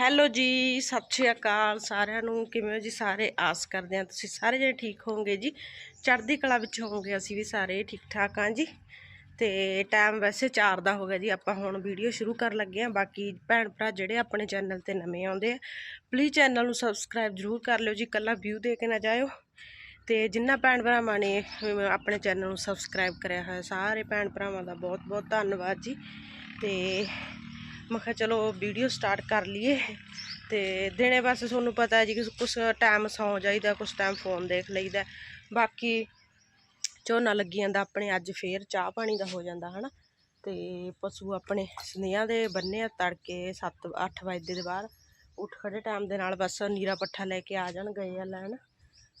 Hello ਜੀ, ਸਤਿ ਸ਼੍ਰੀ ਅਕਾਲ ਸਾਰਿਆਂ ਨੂੰ। ਕਿਵੇਂ ਹੋ ਜੀ ਸਾਰੇ? ਆਸ ਕਰਦੇ ਹਾਂ ਤੁਸੀਂ ਸਾਰੇ ਜਣੇ ਠੀਕ ਹੋਵੋਗੇ ਜੀ। ਚੜ੍ਹਦੀ ਕਲਾ ਵਿੱਚ ਹੋਵੋਗੇ ਅਸੀਂ ਵੀ ਸਾਰੇ ਠੀਕ ਠਾਕ ਹਾਂ ਜੀ। ਤੇ ਟਾਈਮ ਵੈਸੇ 4 ਦਾ ਹੋ ਗਿਆ ਜੀ, ਆਪਾਂ ਹੁਣ ਵੀਡੀਓ ਸ਼ੁਰੂ ਕਰਨ ਲੱਗੇ ਹਾਂ। ਬਾਕੀ ਭੈਣ ਭਰਾ ਜਿਹੜੇ ਆਪਣੇ ਚੈਨਲ ਤੇ ਨਵੇਂ ਆਉਂਦੇ ਆ ਪਲੀਜ਼ ਚੈਨਲ ਨੂੰ ਸਬਸਕ੍ਰਾਈਬ ਜ਼ਰੂਰ ਕਰ ਲਿਓ ਜੀ ਕੱਲਾ ਵਿਊ ਦੇ ਕੇ ਨਾ ਜਾਇਓ। ਤੇ ਜਿੰਨਾ ਭੈਣ ਭਰਾਵਾਂ ਨੇ ਆਪਣੇ ਚੈਨਲ ਨੂੰ ਸਬਸਕ੍ਰਾਈਬ ਕਰਿਆ ਹੋਇਆ, ਸਾਰੇ ਭੈਣ ਭਰਾਵਾਂ ਦਾ ਬਹੁਤ ਬਹੁਤ ਧੰਨਵਾਦ ਜੀ। ਤੇ ਮੈਂ ਕਿਹਾ ਚਲੋ ਵੀਡੀਓ ਸਟਾਰਟ ਕਰ ਲਈਏ ਤੇ ਦਿਨੇ ਬਸ ਤੁਹਾਨੂੰ ਪਤਾ ਹੈ ਜੀ ਕਿ ਕੁਛ ਟਾਈਮ ਸੌਂ ਜਾਈਦਾ, ਕੁਛ ਟਾਈਮ ਫੋਨ ਦੇਖ ਲਈਦਾ। ਬਾਕੀ ਝੋਨਾ ਲੱਗੀ ਜਾਂਦਾ ਆਪਣੇ, ਅੱਜ ਫੇਰ ਚਾਹ ਪਾਣੀ ਦਾ ਹੋ ਜਾਂਦਾ, ਹਨਾ? ਤੇ ਪਸ਼ੂ ਆਪਣੇ ਸਨੇਹਾਂ ਦੇ ਬੰਨੇ ਆ ਤੜਕੇ 7 8 ਵਜੇ ਦੇ ਬਾਅਦ। ਉੱਠ ਖੜੇ ਟਾਈਮ ਦੇ ਨਾਲ ਬਸ ਨੀਰਾ ਪੱਠਾ ਲੈ ਕੇ ਆ ਜਾਣ, ਗਏ ਆ ਲੈਣ।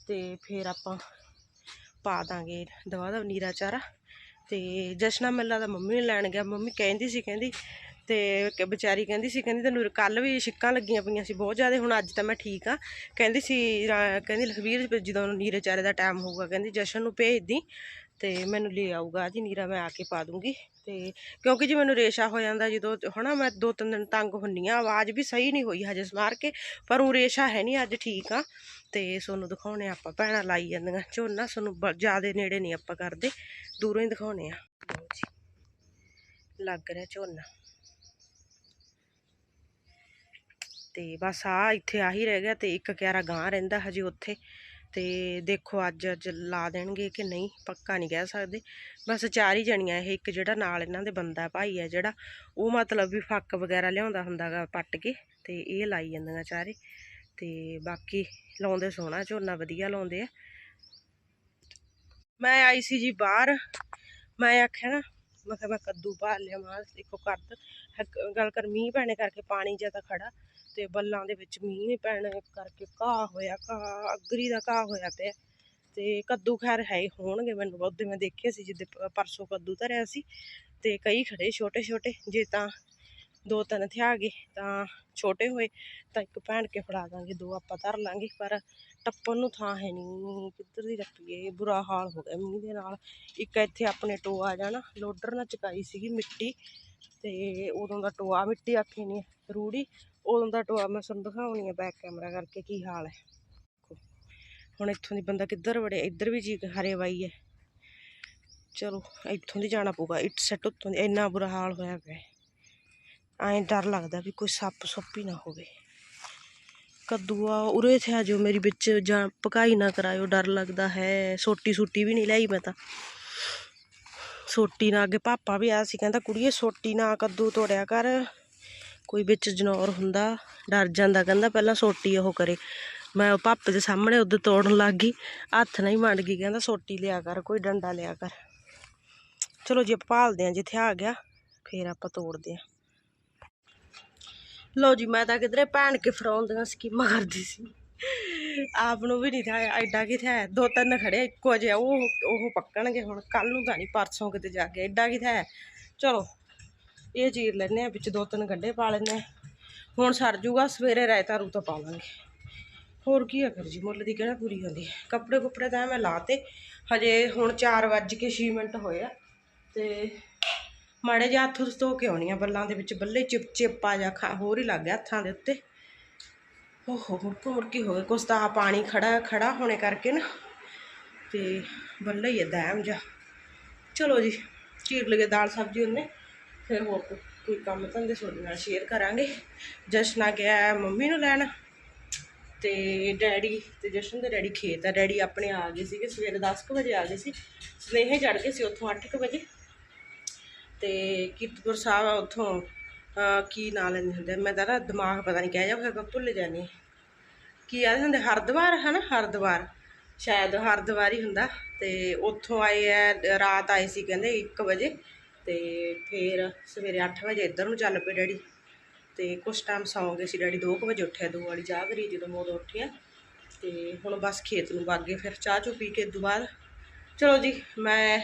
ਤੇ ਫੇਰ ਆਪਾਂ ਪਾ ਦਾਂਗੇ ਦਵਾ ਦਾ ਨੀਰਾ ਚਾਰਾ। ਤੇ ਜਸ਼ਨਾ ਮੇਲਾ ਦਾ ਮੰਮੀ ਨੇ ਲੈਣ ਗਿਆ। ਮੰਮੀ ਕਹਿੰਦੀ ਸੀ, ਕਹਿੰਦੀ ਤੇ ਵਿਚਾਰੀ ਕਹਿੰਦੀ ਸੀ, ਕਹਿੰਦੀ ਤੈਨੂੰ ਕੱਲ ਵੀ ਛਿੱਕਾਂ ਲੱਗੀਆਂ ਪਈਆਂ ਸੀ, ਬਹੁਤ ਜ਼ਿਆਦਾ, ਹੁਣ ਅੱਜ ਤਾਂ ਮੈਂ ਠੀਕ ਆ ਕਹਿੰਦੀ ਸੀ, ਰਾ- ਕਹਿੰਦੀ ਲਖਵੀਰ ਵੀ ਜਦੋਂ ਨੀਰੇ ਚਾਰੇ ਦਾ ਟਾਈਮ ਹੋਊਗਾ, ਕਹਿੰਦੀ ਜਸ਼ਨ ਨੂੰ ਭੇਜ ਦੀ ਤੇ ਮੈਨੂੰ ਲੈ ਆਊਗਾ ਜੀ ਨੀਰਾ ਮੈਂ ਆ ਕੇ ਪਾ ਦੂੰਗੀ। ਤੇ ਕਿਉਂਕਿ ਜੀ ਮੈਨੂੰ ਰੇਸ਼ਾ ਹੋ ਜਾਂਦਾ ਜਦੋਂ, ਹਨਾ, ਮੈਂ ਦੋ ਤਿੰਨ ਦਿਨ ਤੰਗ ਹੁੰਨੀ ਆ, ਆਵਾਜ਼ ਵੀ ਸਹੀ ਨਹੀਂ ਹੋਈ ਹਜੇ ਸਮਾਰ ਕੇ, ਪਰ ਉਹ ਰੇਸ਼ਾ ਹੈ ਨਹੀਂ, ਅੱਜ ਠੀਕ ਆ ਤੇ ਸੋਨੂੰ ਦਿਖਾਉਣੇ ਆ ਆਪਾਂ, ਭੈਣਾਂ ਲਾਈ ਜਾਂਦੀਆਂ ਝੋਨਾ ਤੁਹਾਨੂੰ ਜ਼ਿਆਦਾ ਨੇੜੇ ਨਹੀਂ ਆਪਾਂ ਕਰਦੇ, ਦੂਰੋਂ ਹੀ ਦਿਖਾਉਣੇ ਆ। ਲਓ ਜੀ, ਲੱਗ ਰਿਹਾ ਝੋਨਾ। ਤੇ ਬਸ ਆ ਇੱਥੇ ਆਹੀ ਰਹਿ ਗਿਆ ਤੇ ਇੱਕ ਕਿਆਰਾ ਗਾਂ ਰਹਿੰਦਾ ਹਜੇ ਉੱਥੇ। ਤੇ ਦੇਖੋ ਅੱਜ ਅੱਜ ਲਾ ਦੇਣਗੇ ਕਿ ਨਹੀਂ, ਪੱਕਾ ਨਹੀਂ ਕਹਿ ਸਕਦੇ। ਬਸ ਚਾਰ ਹੀ ਜਣੀਆਂ ਇਹ, ਇੱਕ ਜਿਹੜਾ ਨਾਲ ਇਹਨਾਂ ਦੇ ਬੰਦਾ ਭਾਈ ਹੈ ਜਿਹੜਾ, ਉਹ ਮਤਲਬ ਵੀ ਫੱਕ ਵਗੈਰਾ ਲਿਆਉਂਦਾ ਹੁੰਦਾਗਾ ਪੱਟ ਕੇ ਤੇ ਇਹ ਲਾਈ ਜਾਂਦੀਆਂ ਚਾਰੇ। ਤੇ ਬਾਕੀ ਲਾਉਂਦੇ ਸੋਹਣਾ, ਝੋਨਾ ਵਧੀਆ ਲਾਉਂਦੇ ਆ। ਮੈਂ ਆਈ ਸੀ ਜੀ ਬਾਹਰ, ਮੈਂ ਆਖਿਆ ਨਾ ਮੈਂ ਕਿਹਾ ਮੈਂ ਕੱਦੂ ਪਾ ਲਿਆ, ਮਾਂ ਦੇਖੋ ਕੱਦ ਗੱਲ ਕਰ, ਮੀਂਹ ਪੈਣੇ ਕਰਕੇ ਪਾਣੀ ਜ਼ਿਆਦਾ ਖੜਾ ਤੇ ਬੱਲਾਂ ਦੇ ਵਿੱਚ ਮੀਂਹ ਨਹੀਂ ਪੈਣ ਕਰਕੇ ਘਾਹ ਹੋਇਆ, ਘਾਹ, ਅਗਰੀ ਦਾ ਘਾਹ ਹੋਇਆ ਪਿਆ ਤੇ ਕੱਦੂ ਖੈਰ ਹੈ ਹੋਣਗੇ, ਮੈਨੂੰ ਉਹਦੇ ਮੈਂ ਦੇਖਿਆ ਸੀ ਜਿੱਦੇ ਪਰਸੋਂ ਕੱਦੂ ਧਰਿਆ ਸੀ ਤੇ ਕਈ ਖੜੇ ਛੋਟੇ ਛੋਟੇ ਜੇ ਤਾਂ ਦੋ ਤਿੰਨ ਥਿਆ ਗਏ, ਤਾਂ ਛੋਟੇ ਹੋਏ ਤਾਂ ਇੱਕ ਭੈਣ ਕੇ ਫੜਾ ਦਾਂਗੇ, ਦੋ ਆਪਾਂ ਧਰ ਲਾਂਗੇ, ਪਰ ਟੱਪਣ ਨੂੰ ਥਾਂ ਹੈ ਨਹੀਂ ਕਿੱਧਰ ਦੀ ਟੱਪੀਏ ਬੁਰਾ ਹਾਲ ਹੋ ਗਿਆ ਮੀਂਹ ਦੇ ਨਾਲ। ਇੱਕ ਇੱਥੇ ਆਪਣੇ ਟੋਆ ਜਾਣਾ ਲੋਡਰ ਨਾਲ ਚਕਾਈ ਸੀਗੀ ਮਿੱਟੀ, ਤੇ ਉਦੋਂ ਦਾ ਟੋਆ ਮਿੱਟੀ ਆਖੀ ਨਹੀਂ ਰੂੜੀ, ਉਦੋਂ ਦਾ ਟੋਆ ਮੈਂ ਤੁਹਾਨੂੰ ਦਿਖਾਉਣੀ ਹੈ ਬੈਕ ਕੈਮਰਾ ਕਰਕੇ ਕੀ ਹਾਲ ਹੈ। ਦੇਖੋ। ਹੁਣ ਇੱਥੋਂ ਦੀ ਬੰਦਾ ਕਿੱਧਰ ਵੜੇ ਇੱਧਰ ਵੀ ਜੀ ਹਰੇ ਵਾਈ ਹੈ। ਚਲੋ, ਇੱਥੋਂ ਦੀ ਜਾਣਾ ਪਊਗਾ, ਇੱਟ ਸੈੱਟ ਉੱਤੋਂ ਦੀ, ਇੰਨਾ ਬੁਰਾ ਹਾਲ ਹੋਇਆ ਪਿਆ ਐਂ ਡਰ ਲੱਗਦਾ ਵੀ ਕੋਈ ਸੱਪ ਸੁੱਪ ਹੀ ਨਾ ਹੋਵੇ। ਕੱਦੂਆ ਉਰੇ ਥਿਆ ਜੋ ਮੇਰੀ ਵਿੱਚ, ਜਾਂ ਪਕਾਈ ਨਾ ਕਰਾਇਓ, ਡਰ ਲੱਗਦਾ ਹੈ। ਸੋਟੀ ਸੂਟੀ ਵੀ ਨਹੀਂ ਲਈ ਮੈਂ ਤਾਂ। ਸੋਟੀ ਨਾ, ਅੱਗੇ ਪਾਪਾ ਵੀ ਆਇਆ ਸੀ, ਕਹਿੰਦਾ ਕੁੜੀਏ ਸੋਟੀ ਨਾ ਕੱਦੂ ਤੋੜਿਆ ਕਰ। ਕੋਈ ਵਿੱਚ ਜਨੌਰ ਹੁੰਦਾ, ਡਰ ਜਾਂਦਾ, ਕਹਿੰਦਾ ਪਹਿਲਾਂ ਸੋਟੀ ਉਹ ਕਰੇ। ਮੈਂ ਉਹ ਪਾਪੇ ਦੇ ਸਾਹਮਣੇ ਉਦੋਂ ਤੋੜਨ ਲੱਗ ਗਈ, ਹੱਥ ਨਹੀਂ ਹੀ ਮੰਡ ਗਈ, ਕਹਿੰਦਾ ਸੋਟੀ ਲਿਆ ਕਰ, ਕੋਈ ਡੰਡਾ ਲਿਆ ਕਰ। ਚਲੋ ਜੇ ਭਾਲਦੇ ਹਾਂ, ਜਿੱਥੇ ਆ ਗਿਆ, ਫੇਰ ਆਪਾਂ ਤੋੜਦੇ ਹਾਂ। ਲਓ ਜੀ, ਮੈਂ ਤਾਂ ਕਿਧਰੇ ਭੈਣ ਕੇ ਫੜਾਉਣ ਦੀਆਂ ਸਕੀਮਾਂ ਕਰਦੀ ਸੀ। ਆਪ ਨੂੰ ਵੀ ਨਹੀਂ ਥਾ ਐਡਾ ਕਿਥੇ ਹੈ? ਦੋ ਤਿੰਨ ਖੜੇ, ਇੱਕੋ ਜਿਹਾ ਉਹ ਉਹ ਪੱਕਣਗੇ ਹੁਣ ਕੱਲ ਨੂੰ ਤਾਂ ਨਹੀਂ, ਪਰਸੋਂ ਕਿਤੇ ਜਾ ਕੇ, ਐਡਾ ਕਿਥੇ ਹੈ? ਚਲੋ, ਇਹ ਚੀਰ ਲੈਨੇ ਆ, ਵਿੱਚ ਦੋ ਤਿੰਨ ਗੰਢੇ ਪਾ ਲੈਨੇ ਹੁਣ ਸਰ ਜੂਗਾ, ਸਵੇਰੇ ਰਾਇਤਾ ਰੂਤਾ ਪਾ ਲਾਂਗੇ। ਹੋਰ ਕੀ ਆ ਫਿਰ ਜੀ, ਮੁੱਲ ਦੀ ਕਿਹੜਾ ਪੂਰੀ ਹੁੰਦੀ ਹੈ? ਕੱਪੜੇ ਕੁੱਪੜੇ ਤਾਂ ਮੈਂ ਲਾਤੇ, ਹਜੇ ਹੁਣ 4 ਵੱਜ ਕੇ 6 ਮਿੰਟ ਹੋਏ ਆ, ਤੇ ਮਾੜੇ ਜਿਹਾ ਹੱਥ ਧੋ ਕੇ ਆਉਣੀ ਆ ਬੱਲਾਂ ਦੇ ਵਿੱਚ, ਬੱਲੇ ਚਿਪ ਚਿਪਾ ਜਾ, ਖਾ, ਹੋਰ ਹੀ ਲੱਗ ਗਿਆ ਹੱਥਾਂ ਦੇ ਉੱਤੇ। ਓਹੋ ਮੁੜਕੋ ਮੁੜਕੀ ਹੋ ਗਏ ਕੁਛ ਤਾਂ ਪਾਣੀ ਖੜਾ ਖੜਾ ਹੋਣੇ ਕਰਕੇ ਨਾ। ਤੇ ਬੱਲੇ ਹੀ ਆ ਦੈਮ ਜਾ ਚਲੋ ਜੀ, ਚੀਰ ਲਗੇ ਦਾਲ ਸਬਜ਼ੀ ਉਹਨੇ। ਫਿਰ ਹੋਰ ਕੋਈ- ਕੰਮ ਧੰਦੇ ਤੁਹਾਡੇ ਨਾਲ ਸ਼ੇਅਰ ਕਰਾਂਗੇ। ਜਸ਼ਨਾ ਗਿਆ ਮੰਮੀ ਨੂੰ ਲੈਣ। ਤੇ ਡੈਡੀ, ਤੇ ਜਸ਼ਨ ਦੇ ਡੈਡੀ ਖੇਤ ਆ। ਡੈਡੀ ਆਪਣੇ ਆ ਗਏ ਸੀਗੇ, ਸਵੇਰੇ 10:00 ਵਜੇ ਆ ਗਏ ਸੀ। ਸਨੇਹੇ ਚੜ ਗਏ ਸੀ ਉੱਥੋਂ 8:00 ਵਜੇ। ਤੇ ਕੀਰਤਪੁਰ ਸਾਹਿਬ ਆ ਉੱਥੋਂ ਕੀ ਨਾਂ ਲੈਂਦੇ ਹੁੰਦੇ ਮੈਂ ਤਾਂ ਨਾ ਦਿਮਾਗ ਪਤਾ ਨਹੀਂ ਕਹਿ ਜਾ ਫਿਰ ਭੁੱਲ ਜਾਂਦੀ ਕੀ ਆਦੇ ਹੁੰਦੇ? ਹਰਦੁਆਰ, ਹਨਾ? ਹਰਦੁਆਰ। ਸ਼ਾਇਦ ਹਰਦੁਆਰ ਹੀ ਹੁੰਦਾ। ਤੇ ਉੱਥੋਂ ਆਏ ਆ, ਰਾਤ ਆਏ ਸੀ ਕਹਿੰਦੇ 1 ਵਜੇ। ਤੇ ਫਿਰ ਸਵੇਰੇ 8 ਵਜੇ ਇੱਧਰ ਨੂੰ ਚੱਲ ਪਏ ਡੈਡੀ। ਤੇ ਕੁਛ ਟਾਈਮ ਸੌਂ ਗਏ ਸੀ ਡੈਡੀ। 2 ਵਜੇ ਉੱਠਿਆ, ਦੋ ਵਾਲੀ ਚਾਹ ਕਰੀ ਜਦੋਂ ਮੈਂ ਉਦੋਂ ਉੱਠਿਆ। ਤੇ ਹੁਣ ਬਸ ਖੇਤ ਨੂੰ ਵਗ ਗਏ। ਫਿਰ ਚਾਹ ਚੁ ਪੀ ਕੇ ਤੋਂ ਬਾਅਦ, ਚਲੋ ਜੀ, ਮੈਂ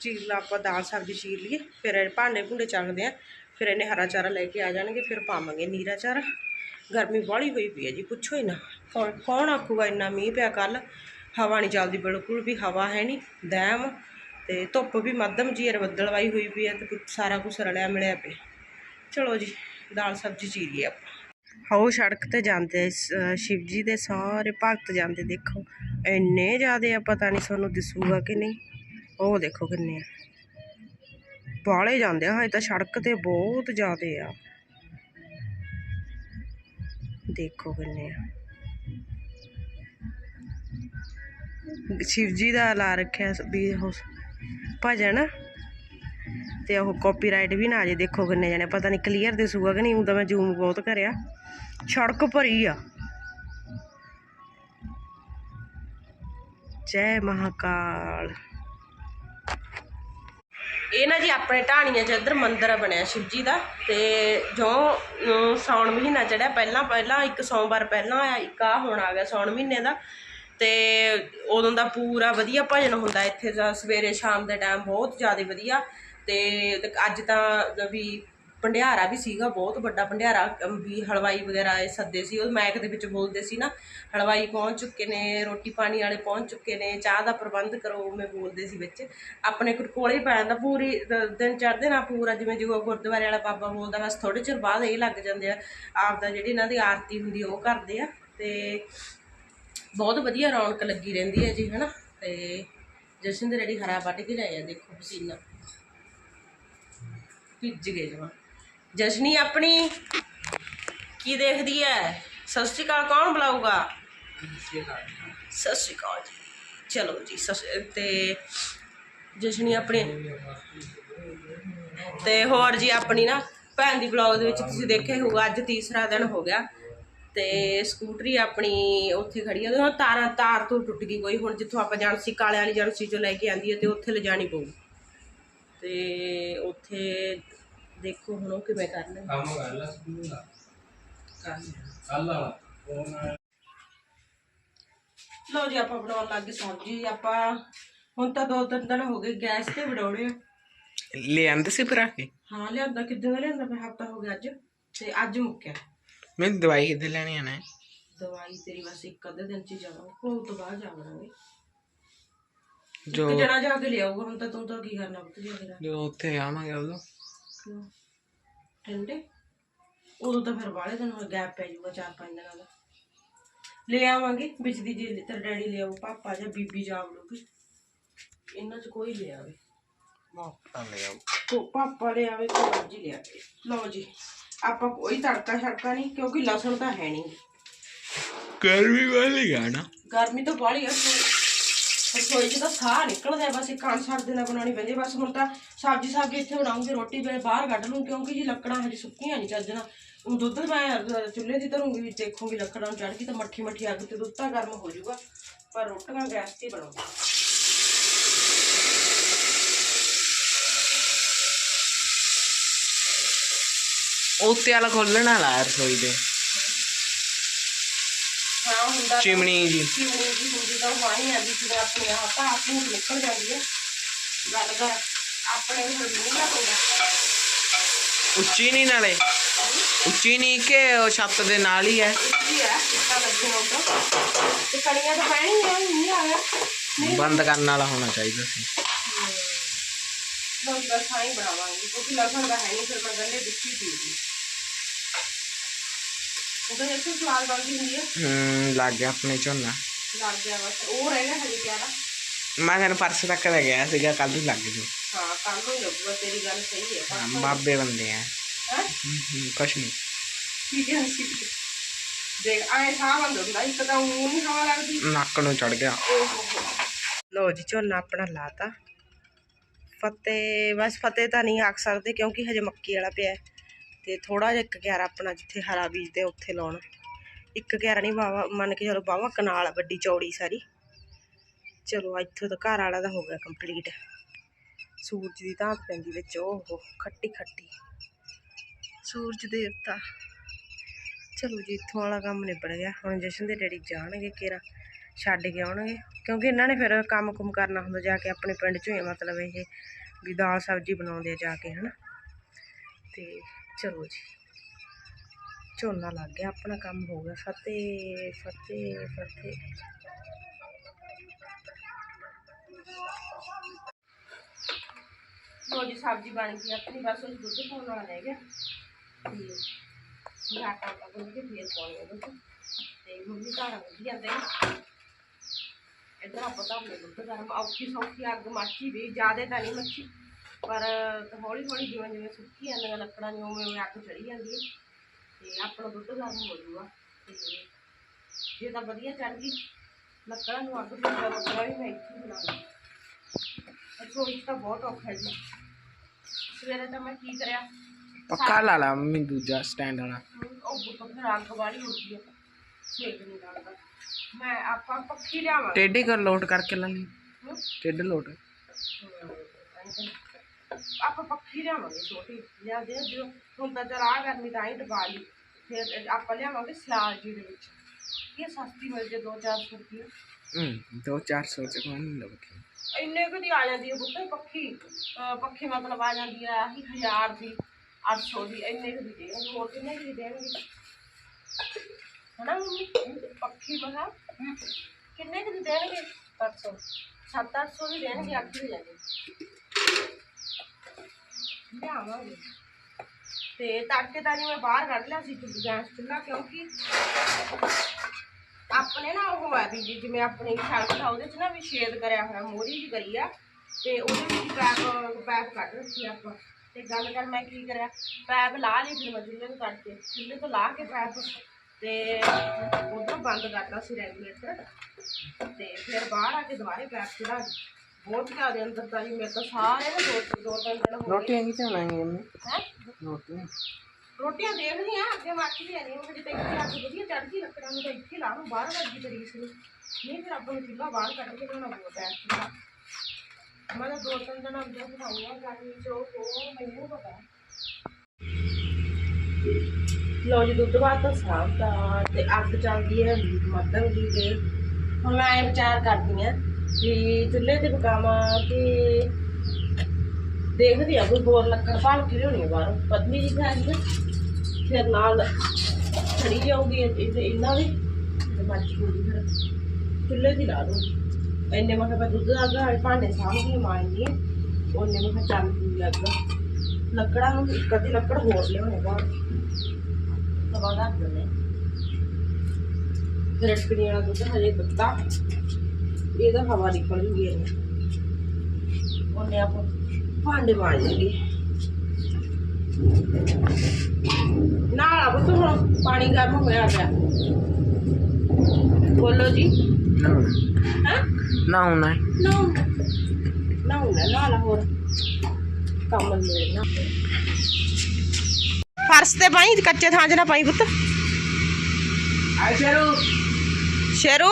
ਚੀਰਨਾ ਆਪਾਂ ਦਾਲ ਸਬਜ਼ੀ ਚੀਰ ਲਈਏ ਫਿਰ ਇਹ ਭਾਂਡੇ ਭੁੰਡੇ ਚੱਕਦੇ ਆ ਫਿਰ ਇਹਨੇ ਹਰਾ ਚਾਰਾ ਲੈ ਕੇ ਆ ਜਾਣਗੇ ਫਿਰ ਪਾਵਾਂਗੇ ਨੀਰਾ ਚਾਰਾ। ਗਰਮੀ ਬਾਹਲੀ ਹੋਈ ਪਈ ਹੈ ਜੀ ਪੁੱਛੋ ਹੀ ਨਾ ਕੌਣ ਕੌਣ ਆਖੂਗਾ ਇੰਨਾ ਮੀਂਹ ਪਿਆ ਕੱਲ ਹਵਾ ਨਹੀਂ ਚੱਲਦੀ ਬਿਲਕੁਲ ਵੀ ਹਵਾ ਹੈ ਨਹੀਂ ਦੈਮ ਤੇ ਧੁੱਪ ਵੀ ਮੱਧਮ ਜੀ ਹੈ ਬੱਦਲਵਾਈ ਹੋਈ ਪਈ ਹੈ ਤੇ ਕੁਛ ਸਾਰਾ ਕੁਝ ਰਲਿਆ ਮਿਲਿਆ ਪਿਆ। ਚਲੋ ਜੀ ਦਾਲ ਸਬਜ਼ੀ ਚੀਰੀਏ ਆਪਾਂ। ਹਾਉ ਸੜਕ ਤੇ ਜਾਂਦੇ ਆ, ਸ਼ਿਵ ਜੀ ਦੇ ਸਾਰੇ ਭਗਤ ਜਾਂਦੇ ਦੇਖੋ ਇੰਨੇ ਜ਼ਿਆਦੇ ਆ ਪਤਾ ਨਹੀਂ ਤੁਹਾਨੂੰ ਦਿਸੂਗਾ ਕਿ ਨਹੀਂ। ਉਹ ਦੇਖੋ ਕਿੰਨੇ ਆ। ਬਾਲੇ ਜਾਂਦੇ ਆ, ਹਜੇ ਤਾਂ ਸੜਕ ਤੇ ਬਹੁਤ ਜ਼ਿਆਦੇ ਆ। ਦੇਖੋ ਕਿੰਨੇ ਆ। ਸ਼ਿਵ ਜੀ ਦਾ ਲਾ ਰੱਖਿਆ ਵੀ ਉਹ ਭਜਨ। ਤੇ ਉਹ ਕਾਪੀਰਾਈਟ ਵੀ ਨਾ ਆ ਜੇ, ਦੇਖੋ ਕਿੰਨੇ ਜਣੇ। ਪਤਾ ਨਹੀਂ ਕਲੀਅਰ ਦਿਸੂਗਾ ਕਿ ਨਹੀਂ ਉਹ ਤਾਂ ਮੈਂ ਜ਼ੂਮ ਬਹੁਤ ਕਰਿਆ। ਸੜਕ ਭਰੀ ਆ। ਜੈ ਮਹਾਕਾਲ। ਇਹ ਨਾ ਜੀ ਆਪਣੇ ਢਾਣੀਆਂ 'ਚ ਇੱਧਰ ਮੰਦਿਰ ਬਣਿਆ ਸ਼ਿਵ ਜੀ ਦਾ ਤੇ ਜੋ ਅਮ, ਸਾਉਣ ਮਹੀਨਾ ਚੜਿਆ ਪਹਿਲਾਂ ਪਹਿਲਾਂ ਇੱਕ ਸੋਮਵਾਰ ਪਹਿਲਾਂ ਆਇਆ ਇੱਕ ਆ ਹੁਣ ਆ ਗਿਆ ਸਾਉਣ ਮਹੀਨੇ ਦਾ। ਤੇ ਉਦੋਂ ਦਾ ਪੂਰਾ ਵਧੀਆ ਭਜਨ ਹੁੰਦਾ ਇੱਥੇ ਦਾ ਸਵੇਰੇ ਸ਼ਾਮ ਦੇ ਟਾਈਮ ਬਹੁਤ ਜ਼ਿਆਦਾ ਵਧੀਆ। ਤੇ ਤੇ ਅੱਜ ਤਾਂ ਵੀ ਭੰਡਿਆਰਾ ਵੀ ਸੀਗਾ, ਬਹੁਤ ਵੱਡਾ ਭੰਡਿਆਰਾ ਵੀ ਹਲਵਾਈ ਵਗੈਰਾ ਇਹ ਸੱਦੇ ਸੀ, ਉਹ ਮੈਕ ਦੇ ਵਿੱਚ ਬੋਲਦੇ ਸੀ ਨਾ, ਹਲਵਾਈ ਪਹੁੰਚ ਚੁੱਕੇ ਨੇ, ਰੋਟੀ ਪਾਣੀ ਵਾਲੇ ਪਹੁੰਚ ਚੁੱਕੇ ਨੇ, ਚਾਹ ਦਾ ਪ੍ਰਬੰਧ ਕਰੋ ਮੈਂ ਬੋਲਦੇ ਸੀ ਵਿੱਚ। ਆਪਣੇ ਕੋਲੇ ਪੈ ਜਾਂਦਾ, ਪੂਰੀ ਦਿਨ ਚੜ੍ਹਦੇ ਨਾ ਪੂਰਾ, ਜਿਵੇਂ ਜਿਵੇਂ ਗੁਰਦੁਆਰੇ ਵਾਲਾ ਬਾਬਾ ਬੋਲਦਾ, ਬਸ ਥੋੜੇ ਚਿਰ ਬਾਅਦ ਇਹ ਲੱਗ ਜਾਂਦੇ ਆ ਆਪ ਦਾ ਜਿਹੜੀ ਇਹਨਾਂ ਦੀ ਆਰਤੀ ਹੁੰਦੀ ਉਹ ਕਰਦੇ ਆ, ਤੇ ਬਹੁਤ ਵਧੀਆ ਰੌਣਕ ਲੱਗੀ ਰਹਿੰਦੀ ਹੈ ਜੀ, ਹਨਾ, ਤੇ ਜਸ਼ਨ ਦੇ ਰੈਡੀ ਹਰਾ ਵੱਟ ਕੇ ਜਾਇਆ ਦੇਖੋ ਪਸੀਨਾ। ਭਿੱਜ ਗਏ ਜਮਾ ਜਸ਼ਨੀ ਆਪਣੀ ਕੀ ਦੇਖਦੀ ਹੈ? ਸਤਿ ਸ਼੍ਰੀ ਅਕਾਲ, ਕੌਣ ਬੁਲਾਊਗਾ? ਸਤਿ ਸ਼੍ਰੀ ਅਕਾਲ ਜੀ। ਚਲੋ ਜੀ, ਸਤਿ ਸ਼੍ਰੀ- ਤੇ ਜਸ਼ਨੀ ਆਪਣੀ ਤੇ ਹੋਰ ਜੀ ਆਪਣੀ ਨਾ ਭੈਣ ਦੀ ਬਲੌਗ ਦੇ ਵਿੱਚ ਤੁਸੀਂ ਦੇਖਿਆ ਹੋਊਗਾ, ਅੱਜ ਤੀਸਰਾ ਦਿਨ ਹੋ ਗਿਆ। ਤੇ ਸਕੂਟਰੀ ਆਪਣੀ ਉੱਥੇ ਖੜੀ ਆ, ਉਹਦੇ ਤਾਰਾਂ, ਤਾਰ ਤੋਂ ਟੁੱਟ ਗਈ ਕੋਈ। ਹੁਣ ਜਿੱਥੋਂ ਆਪਾਂ ਏਜੰਸੀ ਕਾਲੇ ਵਾਲੀ ਏਜੰਸੀ ਚੋਂ ਲੈ ਕੇ ਆਂਦੀ ਹੈ ਤੇ ਉੱਥੇ ਲਿਜਾਣੀ ਪਊ। ਤੇ ਉੱਥੇ ਦੇਖੋ ਹੁਣ ਉਹ ਕਿਵੇਂ ਕਰਨਾ ਕੰਮ ਕਰ ਲੈ ਸਕੂਲ ਦਾ। ਕਰਨਾ ਕੱਲ ਵਾਲਾ। ਉਹ ਲਓ ਜੀ ਆਪਾਂ ਬਣਾਉਣ ਲੱਗੇ ਸਬਜ਼ੀ ਆਪਾਂ ਹੁਣ ਤਾਂ ਦੋ ਤਿੰਨ ਦਿਨ ਹੋ ਗਏ ਗੈਸ ਤੇ ਬਣਾਉਣੇ ਆ। ਲੈ ਆਂਦੇ ਸੀ ਭਰਾ ਕੇ? ਹਾਂ ਲਿਆਂਦਾ। ਕਿੱਦਾਂ ਦਾ ਲਿਆਂਦਾ? ਮੈਂ ਹਫਤਾ ਹੋ ਗਿਆ ਅੱਜ। ਤੇ ਅੱਜ ਮੁੱਕਿਆ। ਮੈਂ ਦਵਾਈ ਕਿੱਥੇ ਲੈਣੀ ਆ ਨਾ? ਦਵਾਈ ਤੇਰੀ ਬਸ ਇੱਕ ਅੱਧੇ ਦਿਨ ਚ ਹੀ ਜਾਣਾ। ਕੋਲ ਤੋਂ ਬਾਅਦ ਜਾਵਾਂਗੇ। ਜੋ ਇੱਕ ਜਣਾ ਜਾ ਕੇ ਲਿਆਊਗਾ। ਹੁਣ ਤਾਂ ਤੂੰ ਤਾਂ ਕੀ ਕਰਨਾ ਪੁੱਤ ਜਾ ਕੇ ਰਾਤ ਜੋ ਉੱਥੇ ਆਵਾਂਗੇ ਉਦੋਂ? ਠੰਡੇ? ਉਦੋਂ ਤਾਂ ਫਿਰ ਵਾਲੇ ਦਿਨ ਗੈਪ ਪੈ ਜਾਊਗਾ ਚਾਰ ਪੰਜ ਦਿਨਾਂ ਦਾ। ਲੈ ਆਵਾਂਗੇ ਵਿੱਚ ਦੀ ਜੇ ਤੇਰਾ ਡੈਡੀ ਲਿਆਊ ਪਾਪਾ ਜਾਂ ਬੀਬੀ ਜਾ ਵੜੂਗੀ ਇਹਨਾਂ ਚ ਕੋਈ ਲੈ ਆਵੇ। ਮਾਪਾ ਲੈ ਆਓ ਕੋ ਪਾਪਾ ਲੈ ਆਵੇ ਕੋਈ ਮਰਜ਼ੀ ਲੈ ਆਵੇ। ਲਓ ਜੀ ਆਪਾਂ ਕੋਈ ਤੜਕਾ ਛੜਕਾ ਨਹੀਂ ਕਿਉਂਕਿ ਲਸਣ ਤਾਂ ਹੈ ਨਹੀਂ। ਗਰਮੀ ਵਾਲੀ ਆ ਨਾ। ਗਰਮੀ ਤਾਂ ਬਾਹਲੀ ਆ ਰਸੋਈ 'ਚ ਤਾਂ ਸਾਹ ਨਿਕਲਦਾ ਹੈ, ਬਸ ਇੱਕ ਅਨਸਰ ਦੇ ਨਾਲ ਬਣਾਉਣੀ ਪੈਂਦੀ ਹੈ। ਬਸ ਹੁਣ ਤਾਂ ਸਬਜ਼ੀ ਸਾਬੀ ਇੱਥੇ ਬਣਾਉਂਗੀ ਰੋਟੀ ਮੈਂ ਬਾਹਰ ਕੱਢ ਲੂੰ ਕਿਉਂਕਿ ਜੀ ਲੱਕੜਾਂ ਹਜੇ ਸੁੱਕੀਆਂ ਨਹੀਂ ਚੱਜਣਾ ਉਹ ਦੁੱਧ ਮੈਂ ਚੁੱਲ੍ਹੇ ਦੀ ਧਰੂੰਗੀ ਵੀ ਦੇਖੂੰਗੀ ਲੱਕੜਾਂ ਨੂੰ ਚੜ੍ਹ ਗਈ ਤਾਂ ਮੱਠੀ ਮੱਠੀ ਅੱਗ ਤੇ ਦੁੱਧ ਤਾਂ ਗਰਮ ਹੋ ਜਾਊਗਾ। ਪਰ ਰੋਟੀਆਂ ਗੈਸ ਤੇ ਹੀ ਬਣਾਉਂਗੀ। ਉੱਤੇ ਵਾਲਾ ਖੋਲਣ ਵਾਲਾ ਰਸੋਈ ਦੇ। ਹੁੰਦਾ ਚਿਮਣੀ ਜੀ। ਚਿਮਣੀ ਜੀ ਹੁੰਦੀ ਤਾਂ ਉਹ ਆਈ ਆਂਦੀ ਜਿਵੇਂ ਆਪਣੀ ਆਹ ਭਾਪ ਭੂਪ ਨਿਕਲ ਜਾਂਦੀ ਹੈ। ਗੱਲ ਕਰ ਆਪਣੇ ਵੀ ਨਹੀਂ ਨਾ ਪੈਂਦਾ ਉੱਚੀ ਨਹੀਂ ਨਾਲੇ। ਉੱਚੀ ਨਹੀਂ ਕਿ ਉਹ ਛੱਤ ਦੇ ਨਾਲ ਹੀ ਹੈ? ਜੀ ਹੈ ਤਾਂ ਲੱਗੇ ਹੁੰਦਾ ਤੇ ਕਣੀਆਂ ਤਾਂ ਪੈਣੀਆਂ ਨਹੀਂ ਆ ਗਿਆ ਬੰਦ ਕਰਨ ਵਾਲਾ ਹੋਣਾ ਚਾਹੀਦਾ ਸੀ। ਬਸ ਬਸ ਹਾਂ ਹੀ ਬਣਾਵਾਂਗੀ ਕਿਉਂਕਿ ਲਸਣ ਦਾ ਹੈ ਨਹੀਂ ਫਿਰ ਮੈਂ ਗੰਢੇ ਵਿੱਚ ਹੀ ਪੀਊਗੀ ਉਹਦਾ ਇੱਕ ਸਵਾਦ ਬਣਦੀ ਹੁੰਦੀ ਹੈ ਹੂੰ ਲੱਗ ਗਿਆ ਆਪਣੇ ਝੋਨਾ। ਲੱਗ ਗਿਆ ਬਸ ਉਹ ਰਹਿ ਗਿਆ ਹਜੇ ਪਿਆਰਾ। ਮੈਂ ਤੈਨੂੰ ਪਰਸ ਤੱਕ ਲੈ ਗਿਆ ਸੀਗਾ ਕੱਲ ਨੂੰ ਲੱਗ ਜੂ। ਹਾਂ ਕੱਲ ਨੂੰ ਹੀ ਲੱਗੂਗਾ ਤੇਰੀ ਗੱਲ ਸਹੀ ਹੈ ਹਾਂ, ਪਰ ਬਾਬੇ ਬੰਦੇ ਆ। ਹੈ? ਹੂੰ, ਕੁਛ ਨਹੀਂ ਠੀਕ ਹੈ ਸੀ? ਦੇਖ ਆਏ ਸਾਹ ਬੰਦ ਹੁੰਦਾ ਇੱਕ ਤਾਂ ਉਹ ਨਹੀਂ ਹਵਾ ਲੱਗਦੀ। ਨੱਕ ਨੂੰ ਚੜ ਗਿਆ। ਲੋ ਜੀ ਝੋਨਾ ਆਪਣਾ ਲਾਤਾ। ਫਤਿਹ ਬਸ ਫਤਿਹ ਤਾਂ ਨਹੀਂ ਆਖ ਸਕਦੇ ਕਿਉਂਕਿ ਹਜੇ ਮੱਕੀ ਵਾਲਾ ਪਿਆ। ਹੈ। ਤੇ ਥੋੜਾ ਜਿਹਾ ਇੱਕ ਕਿਆਰਾ ਆਪਣਾ ਜਿੱਥੇ ਹਰਾ ਬੀਜਦੇ ਉੱਥੇ ਲਾਉਣ। ਇੱਕ ਕਿਆਰਾ ਨਹੀਂ ਵਾਵਾ ਮੰਨ ਕੇ ਚਲੋ ਬਾਵਾ ਕਨਾਲ ਵੱਡੀ ਚੌੜੀ ਸਾਰੀ। ਚਲੋ ਇੱਥੋਂ ਤਾਂ ਘਰ ਵਾਲਾ ਦਾ ਹੋ ਗਿਆ ਕੰਪਲੀਟ ਸੂਰਜ ਦੀ ਧਾਤ ਪੈਂਦੀ ਵਿੱਚ, ਓਹੋ, ਖੱਟੀ ਖੱਟੀ। ਸੂਰਜ ਦੇਵਤਾ। ਚਲੋ ਜੀ, ਇੱਥੋਂ ਵਾਲਾ ਕੰਮ ਨਿਬੜ ਗਿਆ। ਹੁਣ ਜਸ਼ਨ ਦੇ ਡੈਡੀ ਜਾਣਗੇ ਕੇਰਾ ਛੱਡ ਕੇ ਆਉਣਗੇ। ਕਿਉਂਕਿ ਇਹਨਾਂ ਨੇ ਫਿਰ ਕੰਮ ਕੁਮ ਕਰਨਾ ਹੁੰਦਾ, ਜਾ ਕੇ ਆਪਣੇ ਪਿੰਡ ਚੋਂ ਹੀ ਮਤਲਬ ਇਹ ਵੀ ਦਾਲ ਸਬਜ਼ੀ ਬਣਾਉਂਦੇ ਆ ਜਾ ਕੇ, ਹਨਾ। ਤੇ ਚਲੋ ਜੀ ਝੋਨਾ ਲੱਗ ਗਿਆ ਆਪਣਾ ਕੰਮ ਹੋ ਗਿਆ ਫਤਿਹ ਫਤਿਹ ਫਤਿਹ ਲੋ ਜੀ ਸਬਜ਼ੀ ਬਣ ਗਈ ਆਪਣੀ ਬਸ ਉਸ ਦੁੱਧ ਪਾਉਣ ਵਾਲਾ ਰਹਿ ਗਿਆ ਤੇ ਫਿਰ ਆਟਾ ਪਾ ਕੇ ਉਹਦੇ ਫੇਰ ਪਾਉਣੇ ਉਹਦੇ ਚ ਤੇ ਮੰਮੀ ਘਰ ਵਧੀ ਜਾਂਦੇ ਨੇ ਇੱਧਰ ਆਪਾਂ ਤਾਂ ਆਪਣੇ ਦੁੱਧ ਗਰਮ ਔਖੀ ਸੌਖੀ ਅੱਗ ਮੱਚੀ ਵੀ ਜ਼ਿਆਦਾ ਤਾਂ ਨਹੀਂ ਮੱਚੀ ਪਰ ਹੌਲੀ ਹੌਲੀ ਜਿਵੇਂ ਜਿਵੇਂ ਸੁੱਕੀ ਜਾਂਦੀਆਂ ਲੱਕੜਾਂ ਨੂੰ ਉਵੇਂ ਉਵੇਂ ਅੱਗ ਚੜੀ ਜਾਂਦੀ ਹੈ ਤੇ ਆਪਣਾ ਦੁੱਧ ਗਰਮ ਹੋ ਜੂਗਾ ਤੇ ਜੇ ਤਾਂ ਵਧੀਆ ਚੜ ਗਈ ਲੱਕੜਾਂ ਨੂੰ ਅੱਗ ਫਿਰ ਲੱਕੜਾਂ ਵੀ ਮੈਂ ਇੱਥੇ ਹੀ ਬਣਾ ਲਈ ਰਸੋਈ 'ਚ ਤਾਂ ਬਹੁਤ ਔਖਾ ਹੈ ਜੀ। ਸਵੇਰੇ ਤਾਂ ਮੈਂ ਕੀ ਕਰਿਆ? ਪੱਕਾ ਲਾ ਲਾ ਮੰਮੀ ਦੂਜਾ ਸਟੈਂਡ ਵਾਲਾ। ਉਹ ਬੁੱਤ ਫਿਰ ਅੱਗ ਵਾਲੀ ਉੱਡਦੀ ਹੈ। ਛੇਕ ਨਹੀਂ ਲੱਗਦਾ। ਮੈਂ ਆਪਾਂ ਪੱਖੀ ਲਿਆਵਾਂਗੇ। ਟੇਢੀ ਕਰ ਲੋਟ ਕਰਕੇ ਲਾ ਲਈ। ਹਮ? ਟੇਢ ਲੋਟ। ਆਪਾਂ ਪੱਖੀ ਲਿਆਵਾਂਗੇ ਛੋਟੀ ਲਿਆ ਦੇ ਜੋ ਹੁਣ ਤਾਂ ਚਲ ਆ ਗਰਮੀ ਤਾਂ ਹੀ ਟਪਾ ਲਈ ਫਿਰ ਆਪਾਂ ਲਿਆਵਾਂਗੇ ਸਲਾਲ ਜੀ ਦੇ ਵਿੱਚ ਇਹ ਸਸਤੀ ਮਿਲ ਜੇ 2-400 ਰੁਪਏ ਹੂੰ 2-400 ਚ ਕੋਈ ਨਹੀਂ ਲੱਗਦੀ ਇੰਨੇ ਕੁ ਦੀ ਆ ਜਾਂਦੀ ਹੈ ਬੁੱਤੇ ਪੱਖੀ ਅਹ ਪੱਖੀ ਮਤਲਬ ਆ ਜਾਂਦੀ ਹੈ ਆਹੀ 1000 ਦੀ 800 ਦੀ ਇੰਨੇ ਕੁ ਦੀ ਦੇਣਗੇ ਹੋਰ ਕਿੰਨੇ ਕੁ ਦੀ ਦੇਣਗੇ ਹਨਾ ਮੰਮੀ ਪੱਖੀ ਮਹਾ ਕਿੰਨੇ ਕੁ ਦੀ ਦੇਣਗੇ 700 700 ਦੀ ਦੇਣਗੇ ਅੱਠ ਦੀ ਜਾਂਦੇ ਲਿਆਵਾਂਗੇ ਤੇ ਤੜਕੇ ਤਾਂ ਮੈਂ ਬਾਹਰ ਕੱਢ ਲਿਆ ਸੀ ਗੈਸ ਚੁੱਲ੍ਹਾ, ਕਿਉਂਕਿ ਆਪਣੇ ਨਾ ਉਹ ਹੈ ਵੀ ਜੀ, ਜਿਵੇਂ ਆਪਣੇ ਸੜਕ ਆ, ਉਹਦੇ 'ਚ ਨਾ ਵੀ ਛੇਦ ਕਰਿਆ ਹੋਇਆ, ਮੋਰੀ ਜੀ ਕਰੀ ਆ, ਤੇ ਉਹਦੇ ਵਿੱਚ ਪੈਪ ਪੈਪ ਕੱਢ ਰੱਖੀ ਆਪਾਂ। ਤੇ ਗੱਲ ਕਰ ਮੈਂ ਕੀ ਕਰਿਆ, ਪੈਪ ਲਾ ਲਈ ਫਿਰ ਮੈਂ ਚੁੱਲ੍ਹੇ ਨੂੰ ਕੱਢ ਕੇ ਚੁੱਲ੍ਹੇ ਤੋਂ ਲਾ ਕੇ ਪੈਪ, ਤੇ ਉਧਰੋਂ ਬੰਦ ਕਰਤਾ ਸੀ ਰੈਗੂਲੇਟਰ, ਤੇ ਫਿਰ ਬਾਹਰ ਆ ਕੇ ਦੁਬਾਰੇ ਪੈਪ ਚੜਾ ਬਹੁਤ ਜ਼ਿਆਦਾ ਅੰਦਰ ਤਾਂ ਜੀ ਮੇਰੇ ਤਾਂ ਸਾਰੇ ਨਾ ਦੋ ਦੋ ਤਿੰਨ ਦਿਨ ਹੋ ਗਏ। ਰੋਟੀਆਂ ਕਿੱਥੇ ਬਣਾਈਆਂ ਮੰਮੀ ਹੈ? ਰੋਟੀਆਂ। ਰੋਟੀਆਂ ਦੇਖਦੀ ਆ ਅੱਗੇ ਮੱਚ ਵੀ ਨਹੀਂ ਉਹ ਜਿੱਤੇ ਇੱਥੇ ਅੱਗ ਵਧੀਆ ਚੜਦੀ ਲੱਕੜਾਂ ਨੂੰ ਤਾਂ ਇੱਥੇ ਲਾ ਲਓ ਬਾਹਰ ਵੱਜੀ ਤਰੀਸ ਨੂੰ। ਨਹੀਂ ਫਿਰ ਆਪਾਂ ਨੂੰ ਚੁੱਲ੍ਹਾ ਬਾਹਰ ਕੱਢ ਕੇ ਬਣਾਉਣਾ ਪਊਗਾ ਟੈਸਟ ਦਾ ਮੈਂ ਤਾਂ ਦੋ ਤਿੰਨ ਦਿਨ ਅੰਦਰ ਬਣਾਉਂਗਾ ਗਰਮੀ ਚ ਉਹ ਉਹ ਮੈਨੂੰ ਪਤਾ। ਲੋ ਜੀ ਦੁੱਧ ਬਾਅਦ ਤਾਂ ਸਾਫ਼ ਤਾਂ ਤੇ ਅੱਗ ਚੱਲਦੀ ਹੈ ਮੱਧਮ ਦੀ ਤੇ ਹੁਣ ਮੈਂ ਇਹ ਵਿਚਾਰ ਕਰਦੀ ਆ। ਕਿ ਚੁੱਲ੍ਹੇ ਤੇ ਪਕਾਵਾਂ ਕਿ ਦੇਖਦੀ ਆ, ਕੋਈ ਹੋਰ ਲੱਕੜ ਭਾਲ ਕੇ ਲਿਆਉਣੀ ਆ ਬਾਹਰੋਂ। ਪਤਲੀ ਜੀ ਖਾਣੀ ਫਿਰ ਨਾਲ ਖੜੀ ਜਾਊਗੀ, ਇਹ ਇਹਨਾਂ ਦੀ, ਤੇ ਮੱਚ ਜੂਗੀ ਫਿਰ ਚੁੱਲ੍ਹੇ ਦੀ ਲਾ ਦੋ ਇੰਨੇ ਮੈਂ ਕਿਹਾ ਦੁੱਧ ਦਾ ਘਰ ਭਾਂਡੇ ਸਾਹਮਣੇ ਮਾਰਨੀ ਹੈ। ਉਹਨੇ ਮੈਂ ਕਿਹਾ ਚੱਲ ਪੂਰੀ ਅੱਗ ਲੱਕੜਾਂ ਨੂੰ ਇੱਕ ਅੱਧੀ ਲੱਕੜ ਹੋਰ ਲਿਆਉਣੇ ਬਾਹਰ। ਤਵਾ ਕਰ ਦਿੰਦੇ ਫਿਰ ਅਟਕਣੀ ਵਾਲਾ ਦੁੱਧ ਹਜੇ ਦਿੱਤਾ। ਇਹਦਾ ਹਵਾ ਨਿਕਲ ਜੂਗੀ ਇਹਨੇ ਉਹਨੇ ਆਪਾਂ ਭਾਂਡੇ ਮਾਂਜੇਗੀ ਨਾਲ ਆ ਬਤੋ ਹੁਣ ਪਾਣੀ ਗਰਮ ਹੋਇਆ ਪਿਆ। ਬੋਲੋ ਜੀ। ਨਾ ਹਾਂ? ਨਾ ਹੋਣਾ ਨਾ ਨਾ ਨਾ ਨਾਲ ਹੋਰ ਕੰਮ ਮਿਲਣਾ ਫਰਸ਼ ਤੇ ਪਾਈ ਕੱਚੇ ਥਾਂ 'ਚ ਨਾ ਪਾਈ ਪੁੱਤ। ਆ ਚਲੋ ਸ਼ੇਰੂ।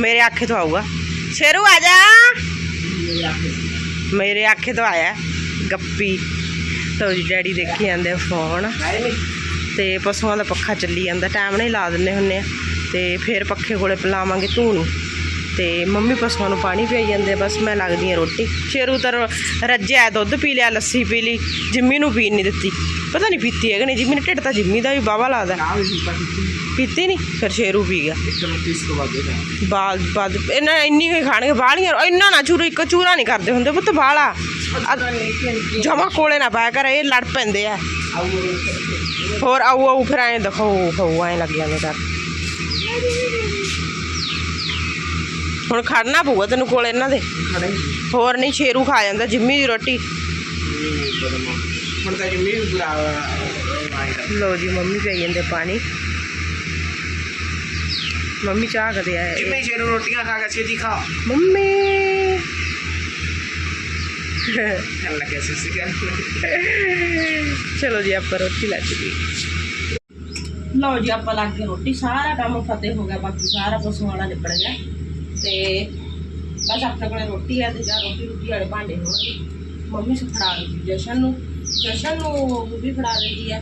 ਮੇਰੇ ਆਖੇ ਤੋਂ ਆਊਗਾ। ਸ਼ੇਰੂ, ਆ ਜਾ। ਮੇਰੇ ਆਖੇ ਤੋਂ ਆਇਆ। ਗੱਪੀ। ਤੋ ਜੀ, ਡੈਡੀ ਦੇਖੀ ਜਾਂਦੇ ਫੋਨ। ਤੇ ਪਸ਼ੂਆਂ ਦਾ ਪੱਖਾ ਚੱਲੀ ਜਾਂਦਾ। ਟਾਈਮ ਨਹੀਂ ਲਾ ਦਿੰਦੇ ਹੁੰਨੇ ਆ। ਤੇ ਫਿਰ ਪੱਖੇ ਕੋਲੇ ਪਿਲਾਵਾਂਗੇ ਧੂਣੀ ਤੇ ਮੰਮੀ ਪਸ਼ੂਆਂ ਨੂੰ ਪਾਣੀ ਪਿਆਈ ਜਾਂਦੇ ਬਸ ਮੈਂ ਲੱਗਦੀ ਆ ਰੋਟੀ। ਸ਼ੇਰੂ ਤਾਂ ਰੱਜਿਆ ਦੁੱਧ ਪੀ ਲਿਆ, ਲੱਸੀ ਪੀ ਲਈ। ਜਿੰਮੀ ਨੂੰ ਪੀਣ ਨਹੀਂ ਦਿੱਤੀ। ਪਤਾ ਨਹੀਂ ਪੀਤੀ ਹੈ ਕਿ ਨਹੀਂ ਜਿੰਮੀ ਨੇ ਢਿੱਡ ਤਾਂ ਜਿੰਮੀ ਦਾ ਵੀ ਬਾਵਾ ਲੱਗਦਾ ਨਾ ਵੀ ਪਤਾ ਨਹੀਂ ਫਿਰ ਸ਼ੇਰੂ ਪੀ ਗਿਆ। ਬਾਲ ਬਾਦ ਇਹਨਾਂ ਇੰਨੀ ਹੀ ਖਾਣਗੇ ਬਾਲੀਆਂ ਇੰਨਾ ਨਾ ਚੂਰਾ ਇੱਕ ਚੂਰਾ ਨਹੀਂ ਕਰਦੇ ਹੁੰਦੇ ਪੁੱਤ ਬਾਲਾ ਜਮਾ ਕੋਲੇ ਨਾ ਪਾਇਆ ਕਰ ਇਹ ਲੜ ਪੈਂਦੇ ਆ। ਹੋਰ ਆਊ ਆਊ ਫਿਰ ਐਂ ਦੇਖੋ ਹੋ ਐਂ ਲੱਗ ਜਾਂਦੇ ਕਰ ਹੁਣ ਖੜਨਾ ਪਊਗਾ ਤੈਨੂੰ ਕੋਲ ਇਹਨਾਂ ਦੇ। ਹੋਰ ਨਹੀਂ ਸ਼ੇਰੂ ਖਾ ਜਾਂਦਾ ਜਿੰਮੀ ਦੀ ਰੋਟੀ। ਹੁਣ ਤਾਂ ਜਿੰਮੀ ਵੀ ਬੁਲਾ ਲੋ ਜੀ ਮੰਮੀ ਪਈ ਜਾਂਦੇ ਪਾਣੀ। ਮੰਮੀ ਚਾਹ ਕਦੇ ਆਏ? ਜਿੰਮੀ ਸ਼ੇਰੂ ਰੋਟੀਆਂ ਖਾ ਕੇ ਛੇਤੀ ਖਾ। ਮੰਮੀ। ਚੱਲ ਲੱਗਿਆ ਸੀ ਸੀ ਚਲੋ ਜੀ ਆਪਾਂ ਰੋਟੀ ਲੱਗ ਗਈ ਲਓ ਜੀ ਆਪਾਂ ਲੱਗ ਗਏ ਰੋਟੀ। ਸਾਰਾ ਕੰਮ ਫਤਿਹ ਹੋ ਗਿਆ ਬਾਕੀ ਸਾਰਾ ਪਸ਼ੂ ਵਾਲਾ ਨਿਬੜ ਗਿਆ। ਤੇ ਬਸ ਆਪਣੇ ਕੋਲੇ ਰੋਟੀ ਹੈ ਤੇ ਜਾਂ ਰੋਟੀ ਰੋਟੀ ਵਾਲੇ ਭਾਂਡੇ ਹੋਣਗੇ। ਮੰਮੀ ਸੇ ਫੜਾ ਦਿੰਦੀ ਜਸ਼ਨ ਨੂੰ। ਜਸ਼ਨ ਨੂੰ ਉਹ ਵੀ ਫੜਾ ਦਿੰਦੀ ਹੈ।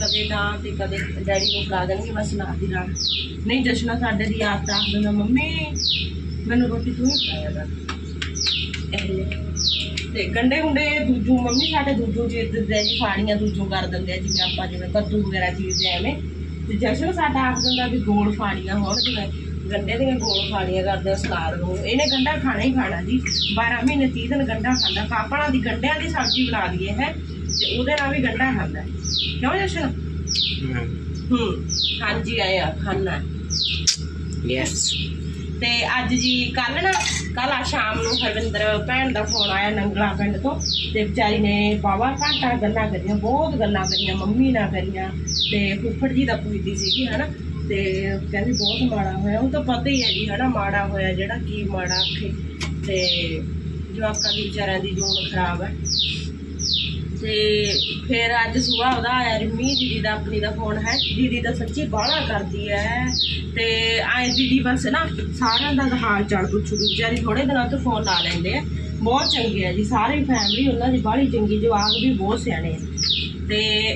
ਕਦੇ ਨਾ ਤੇ ਕਦੇ ਡੈਡੀ ਨੂੰ ਫੜਾ ਦੇਣਗੇ, ਬਸ ਨਾਲ ਦੀ ਨਾਲ। ਨਹੀਂ, ਜਸ਼ਨ ਸਾਡੇ ਦੀ ਆਦਤ ਆ। ਦਿੰਦਾ ਮੰਮੀ, ਮੈਨੂੰ ਰੋਟੀ ਤੂੰ ਹੀ ਖਾਇਆ ਕਰ। ਇਹ ਤੇ ਗੰਡੇ ਗੁੰਡੇ ਦੂਜੂ, ਮੰਮੀ ਸਾਡੇ ਦੂਜੂ ਚੀਜ਼ ਦਿੰਦੇ ਜੀ ਫਾੜੀਆਂ ਦੂਜੂ ਕਰ ਦਿੰਦੇ ਆ, ਜਿਵੇਂ ਆਪਾਂ ਜਿਵੇਂ ਕੱਦੂ ਵਗੈਰਾ ਚੀਜ਼ ਐਵੇਂ। ਤੇ ਜਸ਼ਨ ਸਾਡਾ ਆਖ ਦਿੰਦਾ ਵੀ ਗੋਲ ਫਾੜੀਆਂ ਹੋਣ, ਜਿਵੇਂ ਗੰਡੇ ਦੀਆਂ ਗੋਲ ਖਾਣੀਆਂ ਕਰਦੇ ਆ ਸਲਾਦ ਨੂੰ। ਇਹਨੇ ਗੰਡਾ ਖਾਣਾ ਹੀ ਖਾਣਾ ਜੀ। 12 ਮਹੀਨੇ 30 ਦਿਨ ਗੰਡਾ ਖਾਂਦਾ। ਪਾਪੜਾਂ ਦੀ ਗੰਡਿਆਂ ਦੀ ਸਬਜ਼ੀ ਬਣਾ ਦਈਏ ਹੈ ਤੇ ਉਹਦੇ ਨਾਲ ਵੀ ਗੰਢਾ ਖਾਂਦਾ ਹੈ। ਕਿਉਂ ਜਸ਼ਨ ਹੂੰ। ਹਾਂਜੀ ਆਇਆ ਖਾਣਾ ਯੈਸ ਤੇ ਅੱਜ ਜੀ ਕੱਲ ਨਾ ਕੱਲ ਆ ਸ਼ਾਮ ਨੂੰ ਹਰਵਿੰਦਰ ਭੈਣ ਦਾ ਫੋਨ ਆਇਆ ਨੰਗਲਾ ਪਿੰਡ ਤੋਂ ਤੇ ਵਿਚਾਰੀ ਨੇ ਬਾਵਾ ਘੰਟਾ ਗੱਲਾਂ ਕਰੀਆਂ ਬਹੁਤ ਗੱਲਾਂ ਕਰੀਆਂ ਮੰਮੀ ਨਾਲ ਕਰੀਆਂ ਤੇ ਫੁੱਫੜ ਜੀ ਦਾ ਪੁੱਛਦੀ ਸੀਗੀ ਹਨਾ? ਤੇ ਕਹਿੰਦੀ ਬਹੁਤ ਮਾੜਾ ਹੋਇਆ, ਉਹ ਤਾਂ ਪਤਾ ਹੀ ਹੈ ਜੀ, ਹਨਾ, ਮਾੜਾ ਹੋਇਆ ਜਿਹੜਾ, ਕੀ ਮਾੜਾ ਆਖੇ। ਤੇ ਜਵਾਕਾਂ ਦੀ ਵਿਚਾਰਿਆਂ ਦੀ ਜੂਨ ਖਰਾਬ ਹੈ। ਤੇ ਫਿਰ ਅੱਜ ਸੁਬਾਹ ਉਹਦਾ ਆਇਆ ਰਿਮੀ ਦੀਦੀ ਦਾ, ਆਪਣੀ ਦਾ ਫੋਨ ਹੈ। ਦੀਦੀ ਦਾ ਸੱਚੀ ਬਾਹਲਾ ਕਰਦੀ ਹੈ। ਤੇ ਆਏ ਦੀਦੀ ਬਸ ਨਾ, ਸਾਰਿਆਂ ਦਾ ਹਾਲ ਚਾਲ ਪੁੱਛੂਗੀ ਵਿਚਾਰੀ ਥੋੜੇ ਦਿਨਾਂ ਤੋਂ ਫੋਨ ਲਾ ਲੈਂਦੇ ਆ। ਬਹੁਤ ਚੰਗੇ ਆ ਜੀ, ਸਾਰੀ ਫੈਮਿਲੀ ਉਹਨਾਂ ਦੀ ਬਾਹਲੀ ਚੰਗੀ, ਜਵਾਕ ਵੀ ਬਹੁਤ ਸਿਆਣੇ ਆ। ਤੇ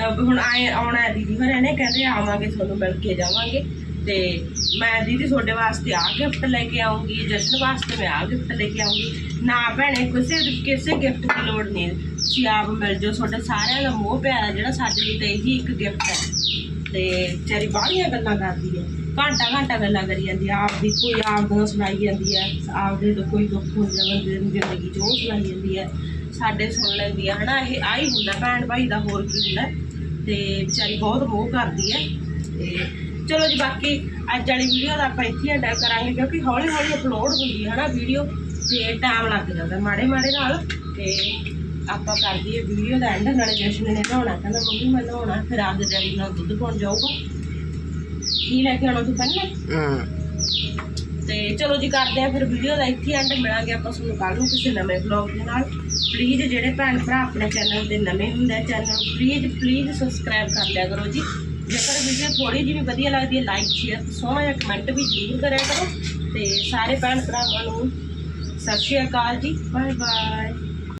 ਹੁਣ ਆਏ, ਆਉਣਾ ਹੈ ਦੀਦੀ ਘਰੇ ਨੇ, ਕਹਿੰਦੇ ਆਵਾਂਗੇ ਤੁਹਾਨੂੰ ਮਿਲ ਕੇ ਜਾਵਾਂਗੇ। ਤੇ ਮੈਂ ਦੀਦੀ ਤੁਹਾਡੇ ਵਾਸਤੇ ਆ ਗਿਫਟ ਲੈ ਕੇ ਆਉਂਗੀ, ਜਸ਼ਨ ਵਾਸਤੇ ਮੈਂ ਆ ਗਿਫਟ ਲੈ ਕੇ ਆਉਂਗੀ। ਨਾ ਭੈਣੇ, ਕਿਸੇ ਕਿਸੇ ਗਿਫਟ ਦੀ ਲੋੜ ਨਹੀਂ। ਤੁਸੀਂ ਆਪ ਮਿਲ ਜਾਓ, ਤੁਹਾਡੇ ਸਾਰਿਆਂ ਦਾ ਮੋਹ ਪਿਆਰ ਹੈ ਜਿਹੜਾ ਸਾਡੇ ਲਈ ਤਾਂ ਇਹੀ ਇੱਕ ਗਿਫਟ ਹੈ। ਤੇ ਵਿਚਾਰੀ ਬਾਹਲੀਆਂ ਗੱਲਾਂ ਕਰਦੀ ਹੈ। ਘੰਟਾ ਘੰਟਾ ਗੱਲਾਂ ਕਰੀ ਜਾਂਦੀ ਹੈ। ਆਪਦੀ ਕੋਈ ਆਪ ਦਾ ਸੁਣਾਈ ਜਾਂਦੀ ਹੈ। ਆਪਦੇ ਤੋਂ ਕੋਈ ਦੁੱਖ ਹੋ ਜਾਵੇ ਬੰਦੇ ਦੀ ਜ਼ਿੰਦਗੀ 'ਚ ਉਹ ਸੁਣਾਈ ਜਾਂਦੀ ਹੈ। ਸਾਡੇ ਸੁਣ ਲੈਂਦੀ ਹੈ। ਹਨਾ, ਇਹ ਆਹੀ ਹੁੰਦਾ, ਭੈਣ ਭਾਈ ਦਾ ਹੋਰ ਕੀ ਹੁੰਦਾ ਤੇ ਵਿਚਾਰੀ ਬਹੁਤ ਮੋਹ ਕਰਦੀ ਹੈ ਤੇ ਚਲੋ ਜੀ ਬਾਕੀ ਅੱਜ ਵਾਲੀ ਵੀਡੀਓ ਦਾ ਆਪਾਂ ਇੱਥੇ ਐਂਡ ਕਰਾਂਗੇ ਕਿਉਂਕਿ ਹੌਲੀ ਹੌਲੀ ਅਪਲੋਡ ਹੁੰਦੀ ਹੈ ਹਨਾ ਵੀਡੀਓ ਤੇ ਟਾਈਮ ਲੱਗ ਜਾਂਦਾ ਮਾੜੇ ਮਾੜੇ ਨਾਲ। ਤੇ ਆਪਾਂ ਕਰ ਦਈਏ ਵੀਡੀਓ ਦਾ ਐਂਡ ਨਾਲੇ ਜਸ਼ਨ ਨੇ ਨਹਾਉਣਾ ਕਹਿੰਦਾ ਮੰਮੀ ਮੈਂ ਨਹਾਉਣਾ ਫਿਰ ਆਪਦੇ ਡੈਡੀ ਨਾਲ ਦੁੱਧ ਪਾਉਣ ਜਾਊਗਾ। ਕੀ ਲੈ ਕੇ ਆਉਣਾ ਤੂੰ ਪਹਿਲਾਂ? ਹਮ ਤੇ ਚਲੋ ਜੀ ਕਰਦੇ ਆ ਫਿਰ ਵੀਡੀਓ ਦਾ ਇੱਥੇ ਐਂਡ ਮਿਲਾਂਗੇ ਆਪਾਂ ਤੁਹਾਨੂੰ ਕੱਲ ਨੂੰ ਕਿਸੇ ਨਵੇਂ ਵਲੌਗ ਦੇ ਨਾਲ। ਪਲੀਜ਼ ਜਿਹੜੇ ਭੈਣ ਭਰਾ ਆਪਣੇ ਚੈਨਲ ਤੇ ਨਵੇਂ ਹੁੰਦੇ ਚੈਨਲ ਪਲੀਜ਼ ਪਲੀਜ਼ ਸਬਸਕ੍ਰਾਈਬ ਕਰ ਲਿਆ ਕਰੋ ਜੀ। ਜੇਕਰ ਵੀਡੀਓ ਥੋੜੀ ਜਿਹੀ ਵੀ ਵਧੀਆ ਲੱਗਦੀ ਹੈ ਲਾਈਕ ਸ਼ੇਅਰ ਸੋਹਣਾ ਜਿਹਾ ਕਮੈਂਟ ਵੀ ਜ਼ਰੂਰ ਕਰਿਆ ਕਰੋ। ਤੇ ਸਾਰੇ ਭੈਣ ਭਰਾਵਾਂ ਨੂੰ ਸਤਿ ਸ਼੍ਰੀ ਅਕਾਲ ਜੀ। Bye bye